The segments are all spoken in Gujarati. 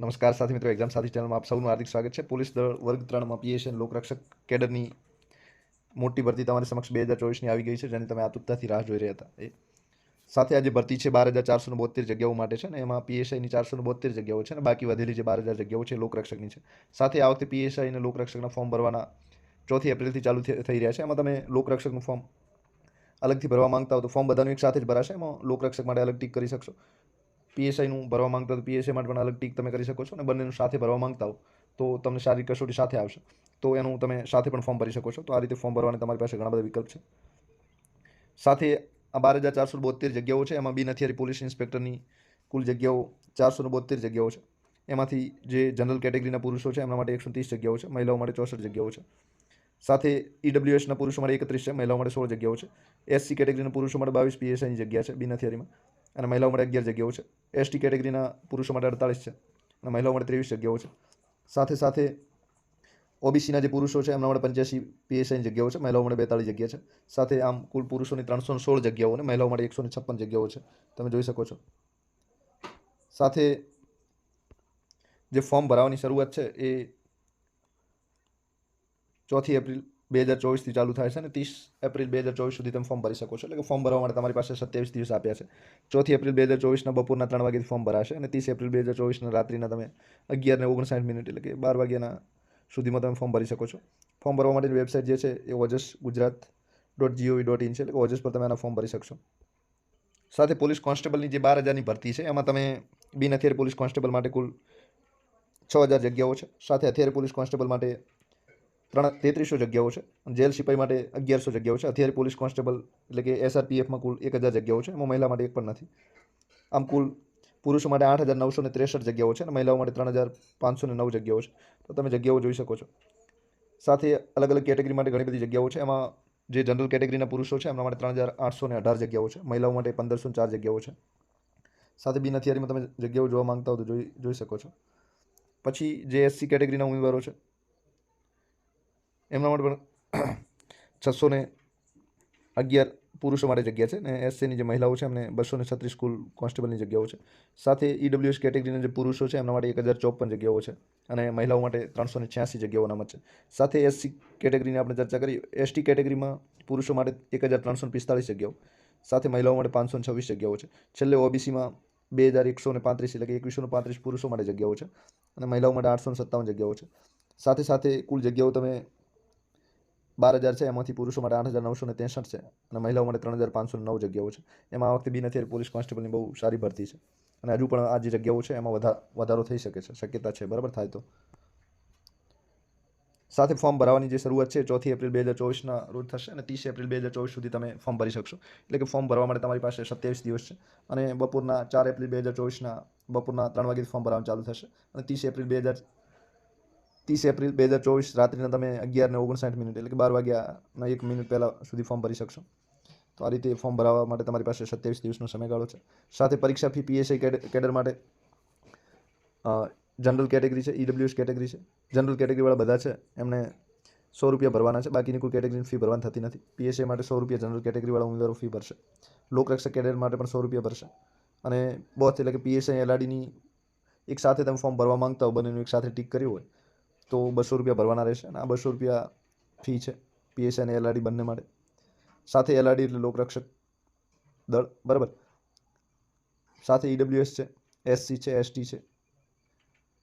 નમસ્કાર સાથી મિત્રો એક્ઝામ સાથી ચેનલમાં આપ સૌનું હાર્દિક સ્વાગત છે. પોલીસ દળ વર્ગ ત્રણમાં પીએસએન લોકરક્ષક કેડરની મોટી ભરતી તમારી સમક્ષ બે હજાર ચોવીસની આવી ગઈ છે, જેની તમે આતુરતાથી રાહ જોઈ રહ્યા હતા. એ સાથે આજે ભરતી છે બાર હજાર ચારસો બોતેર જગ્યાઓ માટે છે ને, એમાં પીએસઆઈની ચારસો બોતેર જગ્યાઓ છે અને બાકી વધેલી જે બાર હજાર જગ્યાઓ છે લોકરક્ષકની છે. સાથે આ વખતે પીએસઆઈ અને લોકરક્ષકના ફોર્મ ભરવાના ચોથી એપ્રિલથી ચાલુ થઈ રહ્યા છે. એમાં તમે લોકરક્ષકનું ફોર્મ અલગથી ભરવા માંગતા હો તો ફોર્મ બધાનું એક સાથે જ ભરાશે. એમાં લોકરક્ષક માટે અલગ ટીક કરી શકશો. પીએસઆઈનું ભરવા માંગતા તો પીએસઆઈ માટે પણ અલગ ટીક તમે કરી શકો છો અને બંનેનું સાથે ભરવા માંગતા હો, તો તમને શારીરિક કસોટી સાથે આવશે. તો એનું તમે સાથે પણ ફોર્મ ભરી શકો છો. તો આ રીતે ફોર્મ ભરવાના તમારી પાસે ઘણા બધા વિકલ્પ છે. સાથે આ બાર હજાર ચારસો બોતેર જગ્યાઓ છે. એમાં બિન હથિયારી પોલીસ ઇન્સ્પેક્ટરની કુલ જગ્યાઓ ચારસો બોતેર જગ્યાઓ છે. એમાંથી જે જનરલ કેટેગરીના પુરુષો છે, એમના માટે એકસો ત્રીસ જગ્યાઓ છે. મહિલાઓ માટે ચોસઠ જગ્યાઓ છે. સાથે ઈડબ્લ્યુએસના પુરુષો માટે એકત્રીસ છે. મહિલાઓ માટે સોળ જગ્યાઓ છે. એસસી કેટેગરીના પુરુષો માટે બાવીસ પીએસઆઈની જગ્યા છે, બિન હથિયારીમાં. અને મહિલાઓ માટે અગિયાર જગ્યાઓ છે. એસટી કેટેગરીના પુરુષો માટે અડતાલીસ છે અને મહિલાઓ માટે ત્રેવીસ જગ્યાઓ છે. સાથે સાથે ઓબીસીના જે પુરુષો છે, એમના માટે પંચ્યાસી પીએસઆઈની જગ્યાઓ છે, મહિલાઓ માટે બેતાળીસ જગ્યા છે. સાથે આમ કુલ પુરુષોની ત્રણસો સોળ જગ્યાઓ અને મહિલાઓ માટે એકસો છપ્પન જગ્યાઓ છે. તમે જોઈ શકો છો. સાથે જે ફોર્મ ભરાવાની શરૂઆત છે એ ચોથી એપ્રિલ બે હજાર ચોવીસથી ચાલુ થાય છે અને ત્રીસ એપ્રિલ બે હજાર ચોવીસ સુધી તમે ફોર્મ ભરી શકો છો. એટલે કે ફોર્મ ભરવા માટે તમારી પાસે સત્યાવીસ દિવસ આપ્યા છે. ચોથી એપ્રિલ બે હજાર ચોવીસના બપોરના ત્રણ વાગ્યાથી ફોર્મ ભરાશે અને ત્રીસ એપ્રિલ બે હજાર ચોવીસના રાત્રિના તમે અગિયાર ને ઓગણસાઠ મિનિટ એટલે કે બાર વાગ્યાના સુધીમાં તમે ફોર્મ ભરી શકો છો. ફોર્મ ભરવા માટેની વેબસાઇટ જે છે એ Ojas Gujarat dot G O V dot in છે એટલે કે ઓજસ પર તમે આના ફોર્મ ભરી શકશો. સાથે પોલીસ કોન્સ્ટેબલની જે બાર હજારની ભરતી છે એમાં તમે બિન હથિયારી પોલીસ કોન્સ્ટેબલ માટે કુલ છ હજાર જગ્યાઓ છે. સાથે હથિયારી પોલીસ કોન્સ્ટેબલ માટે ત્રણ તેત્રીસો જગ્યાઓ છે. જેલ સિપાઈ માટે અગિયારસો જગ્યાઓ છે. અત્યારે પોલીસ કોન્સ્ટેબલ એટલે કે એસઆરપીએફમાં કુલ એક હજાર જગ્યાઓ છે. એમાં મહિલા માટે એક પણ નથી. આમ કુલ પુરુષો માટે આઠ હજાર નવસો ને ત્રેસઠ જગ્યાઓ છે અને મહિલાઓ માટે ત્રણ હજાર પાંચસો ને નવ જગ્યાઓ છે. તો તમે જગ્યાઓ જોઈ શકો છો. સાથે અલગ અલગ કેટેગરી માટે ઘણી બધી જગ્યાઓ છે. એમાં જે જનરલ કેટેગરીના પુરુષો છે, એમના માટે ત્રણ હજાર આઠસો ને અઢાર જગ્યાઓ છે. મહિલાઓ માટે પંદરસો ચાર જગ્યાઓ છે. સાથે બિન હથિયારીમાં તમે જગ્યાઓ જોવા માંગતા હો તો જોઈ જોઈ શકો છો. પછી જે એસસી કેટેગરીના ઉમેદવારો છે એમના માટે પણ છસો ને અગિયાર પુરુષો માટે જગ્યા છે ને એસસીની જે મહિલાઓ છે એમને બસો ને છત્રીસ કુલ કોન્સ્ટેબલની જગ્યાઓ છે. સાથે ઈડબ્લ્યુએસ કેટેગરીના જે પુરુષો છે એમના માટે એક હજાર ચોપન જગ્યાઓ છે અને મહિલાઓ માટે ત્રણસો ને છ્યાસી જગ્યાઓ અનામત છે. સાથે એસસી કેટેગરીની આપણે ચર્ચા કરી, એસટી કેટેગરીમાં પુરુષો માટે એક હજાર ત્રણસો પિસ્તાળીસ જગ્યાઓ, સાથે મહિલાઓ માટે પાંચસો છવ્વીસ જગ્યાઓ છે. છેલ્લે ઓબીસીમાં બે હજાર એકસો ને પાંત્રીસ એટલે કે એકવીસો ને પાંત્રીસ પુરુષો માટે જગ્યાઓ છે અને મહિલાઓ માટે આઠસો સત્તાવન જગ્યાઓ છે. સાથે સાથે કુલ જગ્યાઓ તમે બાર હજાર છે, એમાંથી પુરુષો માટે આઠ હજાર નવસો ને ત્રેસઠ છે અને મહિલાઓ માટે ત્રણ હજાર પાંચસો નવ જગ્યાઓ છે. એમાં આ વખતે બી નથી પોલીસ કોન્સ્ટેબલની બહુ સારી ભરતી છે અને હજુ પણ આ જે જગ્યાઓ છે એમાં વધા, વધારો થઈ શકે છે, શક્યતા છે. બરાબર થાય તો. સાથે ફોર્મ ભરવાની જે શરૂઆત છે, ચોથી એપ્રિલ બે હજાર ચોવીસના રોજ થશે અને ત્રીસ એપ્રિલ બે હજાર ચોવીસ સુધી તમે ફોર્મ ભરી શકશો. એટલે કે ફોર્મ ભરવા માટે તમારી પાસે સત્યાવીસ દિવસ છે અને બપોરના ચાર એપ્રિલ બે હજાર ચોવીસના બપોરના ત્રણ વાગ્યાથી ફોર્મ ભરવાનું ચાલુ થશે અને ત્રીસ એપ્રિલ બે હજાર ત્રીસ એપ્રિલ બે હજાર ચોવીસ રાત્રિના તમે અગિયાર ને ઓગણસાઠ મિનિટ એટલે કે બાર વાગ્યાના એક મિનિટ પહેલાં સુધી ફોર્મ ભરી શકશો. તો આ રીતે ફોર્મ ભરાવવા માટે તમારી પાસે સત્યાવીસ દિવસનો સમયગાળો છે. સાથે પરીક્ષા ફી પીએસઆઈ કેડર માટે જનરલ કેટેગરી છે ઈડબ્લ્યુએસ કેટેગરી છે. જનરલ કેટેગરીવાળા બધા છે, એમને સો રૂપિયા ભરવાના છે. બાકીની કોઈ કેટેગરીની ફી ભરવાની થતી નથી. પીએસઆઈ માટે સો રૂપિયા જનરલ કેટેગરીવાળા ઉમેદવારો ફી ભરશે. લોકરક્ષક કેડર માટે પણ સો રૂપિયા ભરશે. અને બોથ એટલે કે પીએસઆઈ એલઆરડીની એક સાથે તમે ફોર્મ ભરવા માંગતા હો, બંનેનું એક સાથે ટીક કર્યું હોય તો બસો રૂપિયા ભરવાના રહેશે અને આ બસો રૂપિયા ફી છે. પીએસઆઈ અને એલઆરડી બંને માટે. સાથે એલઆરડી એટલે લોકરક્ષક દળ. બરાબર? સાથે ઈડબ્લ્યુએસ છે એસસી છે એસટી છે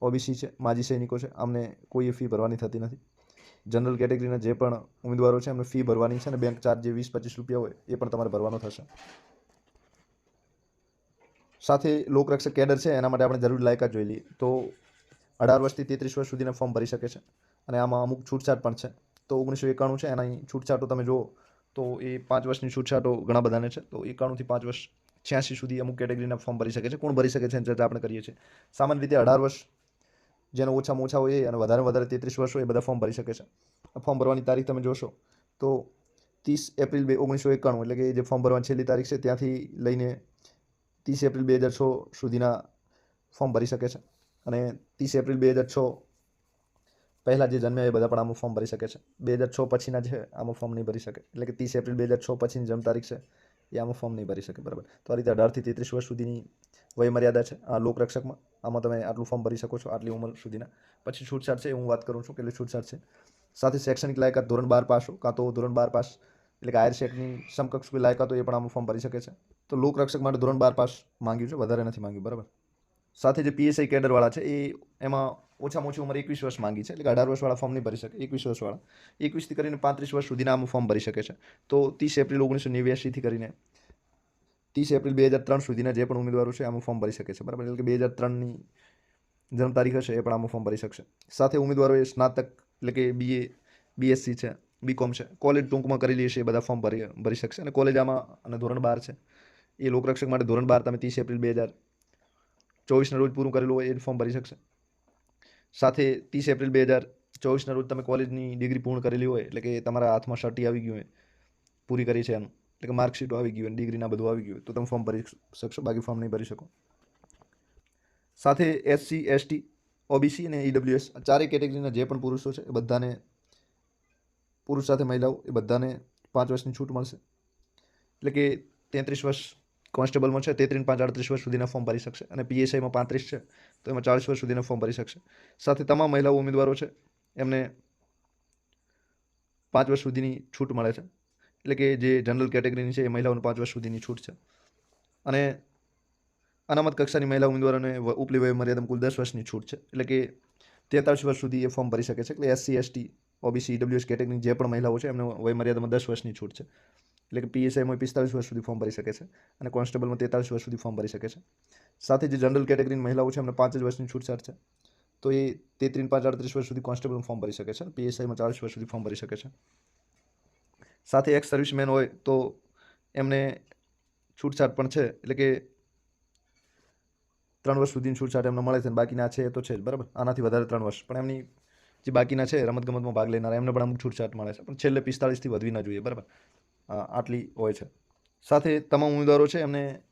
ઓબીસી છે, માજી સૈનિકો છે. આમને કોઈ ફી ભરવાની થતી નથી. જનરલ કેટેગરીના જે પણ ઉમેદવારો છે, એમને ફી ભરવાની છે અને બેંક ચાર્જ જે વીસ, પચીસ રૂપિયા હોય, એ પણ તમારે ભરવાનો થશે. સાથે લોકરક્ષક કેડર છે, એના માટે આપણે જરૂર લાયકાત જોઈ લઈએ. તો અઢાર વર્ષથી તેત્રીસ વર્ષ સુધીના ફોર્મ ભરી શકે છે. અને આમાં અમુક છૂટછાટ પણ છે. તો ઓગણીસો એકાણું છે એના છૂટછાટો તમે જુઓ, તો એ પાંચ વર્ષની છૂટછાટો ઘણા બધાને છે. તો એકાણુંથી પાંચ વર્ષ છ્યાસી સુધી અમુક કેટેગરીના ફોર્મ ભરી શકે છે, કોણ ભરી શકે છે ચર્ચા આપણે કરીએ છીએ. સામાન્ય રીતે અઢાર વર્ષ જેનો ઓછામાં ઓછા હોય એ અને વધારે વધારે તેત્રીસ વર્ષ હોય એ બધા ફોર્મ ભરી શકે છે. ફોર્મ ભરવાની તારીખ તમે જોશો, તો ત્રીસ એપ્રિલ બે ઓગણીસો એકાણું, એટલે કે જે ફોર્મ ભરવાની છેલ્લી તારીખ છે, ત્યાંથી લઈને ત્રીસ એપ્રિલ બે હજાર છ સુધીના ફોર્મ ભરી શકે છે. અને ત્રીસ એપ્રિલ બે હજાર છ પહેલાં જે જન્મ્યા એ બધા પણ આમાં ફોર્મ ભરી શકે છે. બે હજાર છ પછીના છે આમાં ફોર્મ નહીં ભરી શકે. એટલે કે ત્રીસ એપ્રિલ બે હજાર છ પછીની જન્મ તારીખ છે, એ આમાં ફોર્મ નહીં ભરી શકે. બરાબર. તો આ રીતે અઢારથી તેત્રીસ વર્ષ સુધીની વયમર્યાદા છે આ લોકરક્ષકમાં. આમાં તમે આટલું ફોર્મ ભરી શકો છો આટલી ઉંમર સુધીના. પછી છૂટછાટ છે એ હું વાત કરું છું કેટલી છૂટછાટ છે. સાથે શૈક્ષણિક લાયકાત ધોરણ બાર પાસ હો, કાં તો ધોરણ બાર પાસ, એટલે કે હાયર સેકની સમકક્ષ કોઈ લાયકાત એ પણ આમાં ફોર્મ ભરી શકે છે. તો લોકરક્ષક માટે ધોરણ બાર પાસ માંગ્યું છે, વધારે નથી માંગ્યું. બરાબર. સાથે જે પીએસઆઈ કેડરવાળા છે, એ એમાં ઓછામાં ઓછી ઉંમર એકવીસ વર્ષ માંગી છે. એટલે કે અઢાર વર્ષવાળા ફોર્મ નહીં ભરી શકે, એકવીસ વર્ષવાળા એકવીસથી કરીને પાંત્રીસ વર્ષ સુધીના આમ ફોર્મ ભરી શકે છે. તો ત્રીસ એપ્રિલ ઓગણીસો નેવ્યાસીથી કરીને ત્રીસ એપ્રિલ બે હજાર ત્રણ સુધીના જે પણ ઉમેદવારો છે, આમાં ફોર્મ ભરી શકે છે. બરાબર? એટલે કે બે હજાર ત્રણની જન્મ તારીખ હશે, એ પણ આમાં ફોર્મ ભરી શકશે. સાથે ઉમેદવારોએ સ્નાતક, એટલે કે બીએ બીએસસી છે બીકોમ છે કોલેજ ટૂંકમાં કરેલી છે એ બધા ફોર્મ ભરી ભરી શકશે. અને કોલેજ આમાં અને ધોરણ બાર છે. એ લોકરક્ષક માટે ધોરણ બાર, તમે ત્રીસ એપ્રિલ બે હજાર ચોવીસના રોજ પૂરું કરેલું હોય એ ફોર્મ ભરી શકશે. સાથે ત્રીસ એપ્રિલ બે હજાર ચોવીસના રોજ તમે કોલેજની ડિગ્રી પૂર્ણ કરેલી હોય, એટલે કે તમારા હાથમાં સર્ટી આવી ગયું હોય, પૂરી કરી છે એનું એટલે કે માર્કશીટ આવી ગયું હોય ડિગ્રીના બધું આવી ગયું હોય, તો તમે ફોર્મ ભરી શકશો, બાકી ફોર્મ નહીં ભરી શકો. સાથે એસસી એસટી ઓબીસી અને ઈડબ્લ્યુએસ ચારેય કેટેગરીના જે પણ પુરુષો છે એ બધાને, પુરુષ સાથે મહિલાઓ એ બધાને પાંચ વર્ષની છૂટ મળશે. એટલે કે તેત્રીસ વર્ષ કોન્સ્ટેબલમાં છે તેત્રીસ પાંચ આડત્રીસ વર્ષ સુધીના ફોર્મ ભરી શકશે અને પીએસઆઈમાં પાંત્રીસ છે, તો એમાં ચાળીસ વર્ષ સુધીના ફોર્મ ભરી શકશે. સાથે તમામ મહિલાઓ ઉમેદવારો છે, એમને પાંચ વર્ષ સુધીની છૂટ મળે છે. એટલે કે જે જનરલ કેટેગરીની છે, એ મહિલાઓને પાંચ વર્ષ સુધીની છૂટ છે. અને અનામત કક્ષાની મહિલા ઉમેદવારોને ઉપલી વય મર્યાદામાં કુલ દસ વર્ષની છૂટ છે. એટલે કે તેતાળીસ વર્ષ સુધી એ ફોર્મ ભરી શકે છે. એટલે એસસી, એસટી, ઓબીસી ડબ્લ્યુએસ કેટેગરીની જે પણ મહિલાઓ છે, એમને વય મર્યાદામાં દસ વર્ષની છૂટ છે. એટલે કે પીએસઆઈમાં પિસ્તાલીસ વર્ષ સુધી ફોર્મ ભરી શકે છે અને કોન્સ્ટેબલમાં તેતાલીસ વર્ષ સુધી ફોર્મ ભરી શકે છે. સાથે જે જનરલ કેટેગરીની મહિલાઓ છે એમને પાંચ જ વર્ષની છૂટછાટ છે. તો એ તેત્રીસ પાંચ અડત્રીસ વર્ષ સુધી કોન્સ્ટેબલનું ફોર્મ ભરી શકે છે. પીએસઆઈમાં ચાલીસ વર્ષ સુધી ફોર્મ ભરી શકે છે. સાથે એક્સ સર્વિસમેન હોય તો એમને છૂટછાટ પણ છે. એટલે કે ત્રણ વર્ષ સુધીની છૂટછાટ એમને મળે છે બાકીના છે એ તો છે જ, બરાબર? આનાથી વધારે ત્રણ વર્ષ. પણ એમની જે બાકીના છે રમતગમતમાં ભાગ લેનારા, એમને પણ અમુક છૂટછાટ મળે છે. પણ છેલ્લે પિસ્તાળીસથી વધવી ના જોઈએ, બરાબર? આટલી હોય છે. સાથે તમામ ઉમેદવારો છે, એમને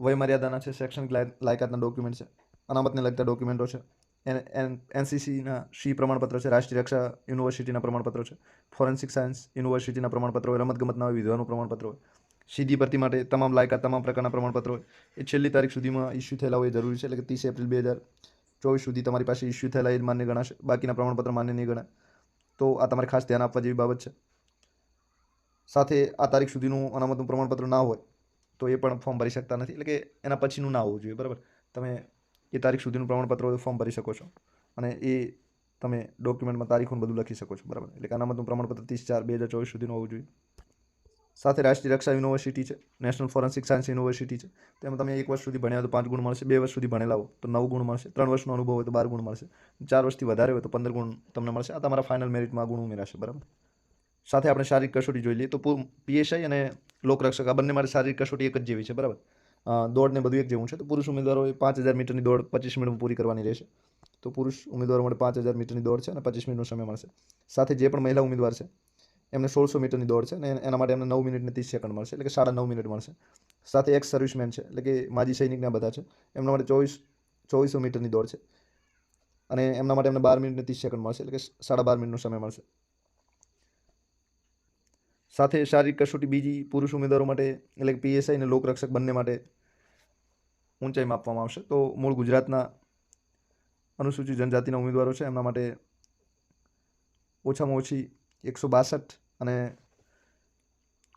વયમર્યાદાના છે લાય- લાયકાતના ડોક્યુમેન્ટ છે, અનામતને લગતા ડોક્યુમેન્ટો છે, એન એન, એનસીસીના સી પ્રમાણપત્ર છે, રાષ્ટ્રીય રક્ષા યુનિવર્સિટીના પ્રમાણપત્રો છે, ફોરેન્સિક સાયન્સ યુનિવર્સિટીના પ્રમાણપત્રો હોય, રમતગમતના હોય, વિધવાનું પ્રમાણપત્ર હોય, સીધી ભરતી માટે તમામ લાયકાત, તમામ પ્રકારના પ્રમાણપત્રો હોય, એ છેલ્લી તારીખ સુધીમાં ઇસ્યુ થયેલા હોય જરૂરી છે, એટલે કે ત્રીસ એપ્રિલ બે હજાર ચોવીસ સુધી તમારી પાસે ઇસ્યુ થયેલા એ માન્ય ગણાશે, બાકીના પ્રમાણપત્ર માન્ય નહીં ગણાય. તો આ તમારે ખાસ ધ્યાન આપવા જેવી બાબત છે. સાથે આ તારીખ સુધીનું અનામતનું પ્રમાણપત્ર ના હોય, તો એ પણ ફોર્મ ભરી શકતા નથી. એટલે કે એના પછીનું ના હોવું જોઈએ, બરાબર? તમે એ તારીખ સુધીનું પ્રમાણપત્ર હોય તો ફોર્મ ભરી શકો છો. અને એ તમે ડોક્યુમેન્ટમાં તારીખોને બધું લખી શકો છો, બરાબર? એટલે કે અનામતનું પ્રમાણપત્ર ત્રીસ ચાર બે હજાર ચોવીસ સુધીનું હોવું જોઈએ. સાથે રાષ્ટ્રીય રક્ષા યુનિવર્સિટી છે, નેશનલ ફોરેન્સિક સાયન્સ યુનિવર્સિટી છે. તેમાં તમે એક વર્ષ સુધી ભણ્યા તો પાંચ ગુણ મળશે, બે વર્ષ સુધી ભણેલા હો તો નવ ગુણ મળશે, ત્રણ વર્ષનો અનુભવ હોય તો બાર ગુણ મળશે, ચાર વર્ષથી વધારે હોય તો પંદર ગુણ તમને મળશે. આ તમારા ફાઇનલ મેરિટમાં ગુણ ઉમેરાશે, બરાબર? સાથે આપણે શારીરિક કસોટી જોઈ લઈએ તો પીએસઆઈ અને લોકરક્ષક, આ બંને મારી શારીરિક કસોટી એક જ જેવી છે, બરાબર? દોડને બધું એક જેવું છે. તો પુરુષ ઉમેદવારોએ પાંચ હજાર મીટરની દોડ પચીસ મિનિટમાં પૂરી કરવાની રહેશે. તો પુરુષ ઉમેદવારો માટે પાંચ હજાર મીટરની દોડ છે અને પચીસ મિનિટનો સમય મળશે. સાથે જે પણ મહિલા ઉમેદવાર છે, એમને સોળસો મીટરની દોડ છે અને એના માટે એમને નવ મિનિટને ત્રીસ સેકન્ડ મળશે, એટલે કે સાડા નવ મિનિટ મળશે. સાથે એક્સ સર્વિસમેન છે, એટલે કે માજી સૈનિકના બધા છે. એમના માટે ચોવીસ, ચોવીસો મીટરની દોડ છે. અને એમના માટે એમને બાર મિનિટને ત્રીસ સેકન્ડ મળશે, એટલે કે સાડા બાર મિનિટનો સમય મળશે. સાથે શારીરિક કસોટી બીજી પુરુષ ઉમેદવારો માટે, એટલે કે પીએસઆઈ અને લોકરક્ષક બંને માટે ઊંચાઈમાં આપવામાં આવશે. તો મૂળ ગુજરાતના અનુસૂચિત જનજાતિના ઉમેદવારો છે. એમના માટે ઓછામાં ઓછી એકસો બાસઠ અને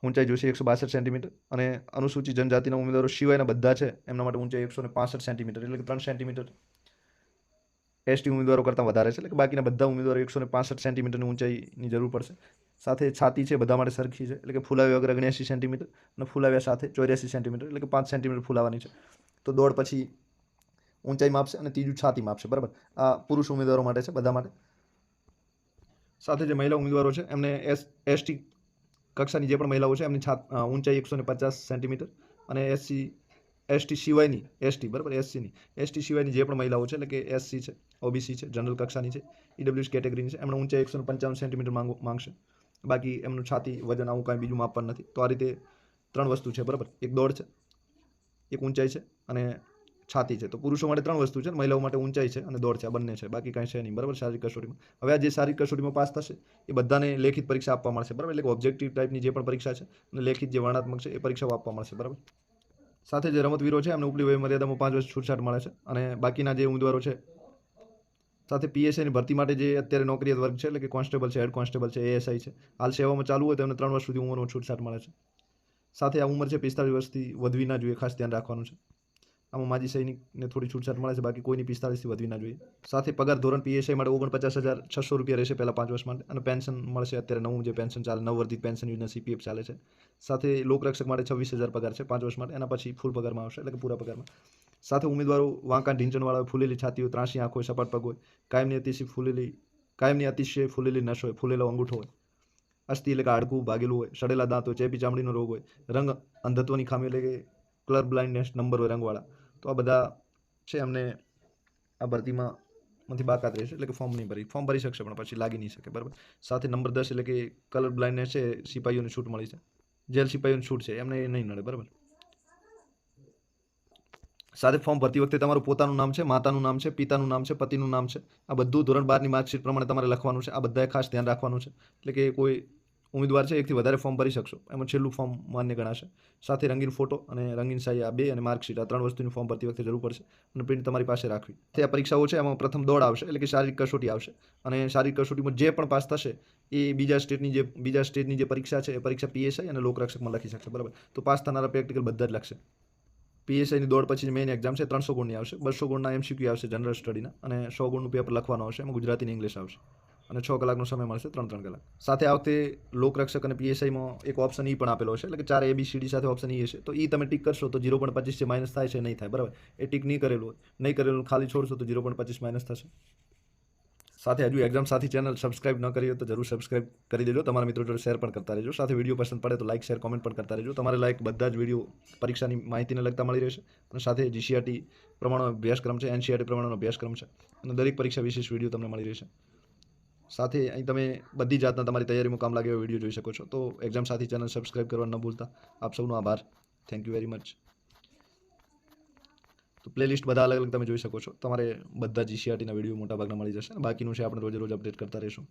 ઊંચાઈ જોશે એકસો બાસઠ સેન્ટીમીટર. અને અનુસૂચિત જનજાતિના ઉમેદવારો સિવાયના બધા છે, એમના માટે ઊંચાઈ એકસો ને પાસઠ સેન્ટીમીટર, એટલે કે ત્રણ સેન્ટીમીટર એસટી ઉમેદવારો કરતાં વધારે છે. એટલે કે બાકીના બધા ઉમેદવારો એકસો ને પાસઠ સેન્ટીમીટરની ઊંચાઈની જરૂર પડશે. સાથે છાતી છે, બધા માટે સરખી છે. એટલે કે ફૂલાવ્યા વગર ઓગણએંસી સેન્ટીમીટર અને ફૂલાવ્યા સાથે ચોર્યાસી સેન્ટીમીટર એટલે કે પાંચ સેન્ટીમીટર ફૂલાવાની છે. તો દોડ પછી ઊંચાઈ માપશે અને ત્રીજું છાતી માપશે. બરાબર? આ પુરુષ ઉમેદવારો માટે છે, બધા માટે. સાથે જે મહિલા ઉમેદવારો છે, એમને એસ, એસટી કક્ષાની જે પણ મહિલાઓ છે, એમની છાત ઊંચાઈ એકસો ને પચાસ સેન્ટીમીટર અને એસસી એસટી સિવાયની, એસટી, બરાબર, એસસીની. એસટી સિવાયની જે પણ મહિલાઓ છે, એટલે કે એસસી છે, ઓબીસી છે, જનરલ કક્ષાની છે, ઈડબ્લ્યુએસ કેટેગરીની છે, એમણે ઊંચાઈ એકસો પંચાવન સેન્ટીમીટર માંગ, માંગશે. બાકી એમનું છાતી વજન આવું કાંઈ બીજું માપવાનું નથી. તો આ રીતે ત્રણ વસ્તુ છે, બરાબર. એક દોડ છે, એક ઊંચાઈ છે અને છાતી છે. તો પુરુષો માટે ત્રણ વસ્તુ છે, મહિલાઓ માટે ઊંચાઈ છે અને દોડ છે, આ બંને છે. બાકી કાંઈ છે નહીં, બરાબર, શારીરિક કસોટીમાં. હવે આ જે શારીરિક કસોટીમાં પાસ થશે, એ બધાને લેખિત પરીક્ષા આપવા મળશે, બરાબર? એટલે ઓબ્જેક્ટિવ ટાઈપની જે પણ પરીક્ષા છે અને લેખિત જે વર્ણાત્મક છે, એ પરીક્ષાઓ આપવા મળશે, બરાબર? સાથે જે રમતવીરો છે, એમને ઉપલી વય મર્યાદામાં પાંચ વર્ષ છૂટછાટ મળે છે. અને બાકીના જે ઉમેદવારો છે, સાથે પીએસઆઈની ભરતી માટે જે અત્યારે નોકરીયાત વર્ગ છે, એટલે કે કોન્સ્ટેબલ છે, હેડ કોન્સ્ટેબલ છે એએસઆઈ છે, હાલ સેવામાં ચાલુ હોય તો એમને ત્રણ વર્ષ સુધી ઉંમરનો છૂટછાટ મળે છે. સાથે આ ઉંમર છે પિસ્તાળીસ વર્ષથી વધવી ના જોઈએ ખાસ ધ્યાન રાખવાનું છે. આમાં માજી સૈનિકને થોડી છૂટછાટ મળે છે, બાકી કોઈની પિસ્તાળીસથી વધવી ના જોઈએ. સાથે પગાર ધોરણ પીએસઆઈ માટે ઓગણપચાસ હજાર છસો રૂપિયા રહેશે પહેલાં પાંચ વર્ષ માટે અને પેન્શન મળશે અત્યારે નવું જે પેન્શન ચાલે, નવવર્ધિત પેન્શન યોજના સીપીએફ ચાલે છે. સાથે લોકરક્ષક માટે છવ્વીસ હજાર પગાર છે પાંચ વર્ષ માટે, એના પછી ફૂલ પગારમાં આવશે, એટલે કે પૂરા પગારમાં. સાથે ઉમેદવારો વાંકા ઢીંચણવાળા ફૂલેલી છાતી હોય, ત્રાસી આંખો સપાટ પગ હોય, કાયમની અતિશય ફૂલેલી, કાયમની અતિશય ફૂલેલી નસ હોય, ફૂલેલો અંગૂઠો હોય, અસ્થિ એટલે કે હાડકું, ભાગેલું હોય, સડેલા દાંત હોય, ચેપી ચામડીનો રોગ હોય, રંગ અંધત્વની ખામી એટલે કે કલર બ્લાઇન્ડનેસ નંબર હોય રંગવાળા. તો આ બધા છે એમને આ ભરતીમાં માંથી બાકાત રહેશે, એટલે કે ફોર્મ નહીં ભરી. ફોર્મ ભરી શકશે, પણ પછી લાગી નહીં શકે, બરાબર? સાથે નંબર દસ એટલે કે કલર બ્લાઇન્ડને છે, સિપાહીઓને છૂટ મળી છે. જેલ સિપાહીઓને છૂટ છે, એમને નહીં નડે, બરાબર? સાથે ફોર્મ ભરતી વખતે તમારું પોતાનું નામ છે, માતાનું નામ છે, પિતાનું નામ છે, પતિનું નામ છે. આ બધું ધોરણ બારની માર્કશીટ પ્રમાણે તમારે લખવાનું છે. આ બધાએ ખાસ ધ્યાન રાખવાનું છે. એટલે કે કોઈ ઉમેદવાર છે, એકથી વધારે ફોર્મ ભરી શકશો. એમાં છેલ્લું ફોર્મ માન્ય ગણાશે. સાથે રંગીન ફોટો અને રંગીન શાહી આ બે અને માર્કશીટ આ ત્રણ વસ્તુની ફોર્મ ભરતી વખતે જરૂર પડશે અને પ્રિન્ટ તમારી પાસે રાખવી. તે આ પરીક્ષાઓ છે, એમાં પ્રથમ દોડ આવશે, એટલે કે શારીરિક કસોટી આવશે. અને શારીરિક કસોટીમાં જે પણ પાસ થશે, એ બીજા સ્ટેટની જે, બીજા સ્ટેટની જે પરીક્ષા છે, એ પરીક્ષા પીએસઆઈ અને લોકરક્ષકમાં લખી શકશે, બરાબર? તો પાસ થનારા પ્રેક્ટિકલ બધા જ લખશે. પીએસઆઈની દોડ પછી મેઇન એક્ઝામ છે, ત્રણસો ગુણની આવશે. બસો ગુણના એમસીક્યુ આવશે જનરલ સ્ટડીના અને સો ગુણનું પેપર લખવાનું આવશે, એમાં ગુજરાતી ઇંગ્લિશ આવશે. અને છ કલાકનો સમય મળશે, ત્રણ ત્રણ કલાક. સાથે આ વખતે લોકરક્ષક અને પીએસઆઈમાં એક ઓપ્શન ઈ પણ આપેલો છે એટલે કે ચાર એબીસીડી સાથે ઓપ્શન ઈ હશે. તો ઈ તમે ટીક કરશો તો જીરો પોઈન્ટ પચીસ જે માઇનસ થાય છે નહીં થાય, બરાબર? એ ટીક નહીં કરેલું નહીં કરેલું ખાલી છોડશો તો ઝીરો પોઈન્ટ પચીસ માઇનસ થશે. સાથે હજુ એક્ઝામ સાથી ચેનલ સબસ્ક્રાઇબ ન કરી હોય તો જરૂર સબસ્ક્રાઇબ કરી દેજો. તમારા મિત્રો જોડે શેર પણ કરતા રહેજો. સાથે વીડિયો પસંદ પડે તો લાઇક શેર કોમેન્ટ પણ કરતા રહેજો. તમારે લાઇક બધા જ વીડિયો પરીક્ષાની માહિતીને લગતા મળી રહેશે. અને સાથે જીસીઆરટી પ્રમાણનો અભ્યાસક્રમ છે એનસીઆરટી પ્રમાણનો અભ્યાસક્રમ છે. અને દરેક પરીક્ષા વિશેષ વીડિયો તમને મળી રહેશે. સાથે અહીં તમે બધી જાતના તમારી તૈયારીમાં કામ લાગે એવો વીડિયો જોઈ શકો છો. તો એક્ઝામ સાથી ચેનલ સબસ્ક્રાઈબ કરવા ન ભૂલતા. આપ સૌનો આભાર. થેન્ક યુ વેરી મચ તો પ્લેલિસ્ટ બધા અલગ અલગ તમે જોઈ શકો છો. તમારે બધા જીસીઆરટીના વીડિયો મોટાભાગના મળી જશે બાકીનું છે આપણે રોજે રોજ અપડેટ કરતા રહીશું.